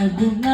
爱过。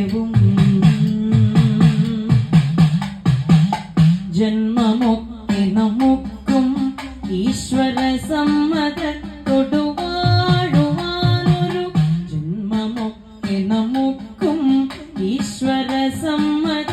നിത്യവും ജന്മമൊക്കെ നമുക്കും ഈശ്വര സമ്മത വാഴുവാനൊരു ജന്മമൊക്കെ നമുക്കും ഈശ്വര സമ്മത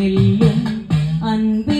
வெல்லும் அன்பு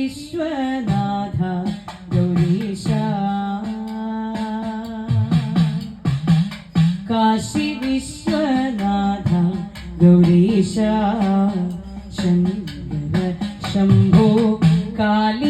വിശ്വനാഥ ഗൗരീശ. കാശി വിശ്വനാഥ ഗൗരീശ. ശങ്കര ശംഭോ കാളി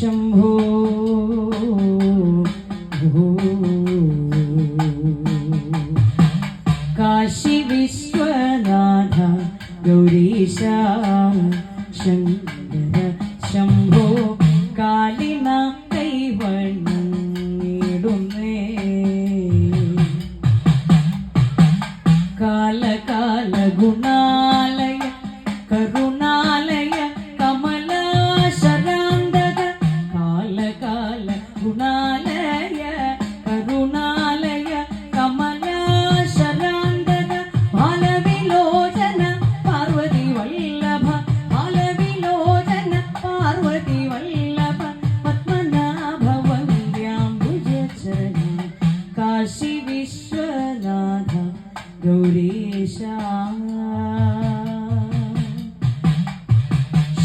ശംഭോ കാശി വിശ്വനാഥ ഗൗരീശ ശങ്കര ശംഭോ. കാലിന കൈവണ്ണേ കാല കാല ഗുണാലയ കരുണ ഗൗരീശ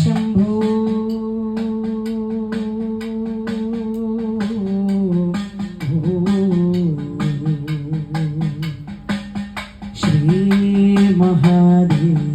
ശംഭോ. ശ്രീ മഹാദേവ.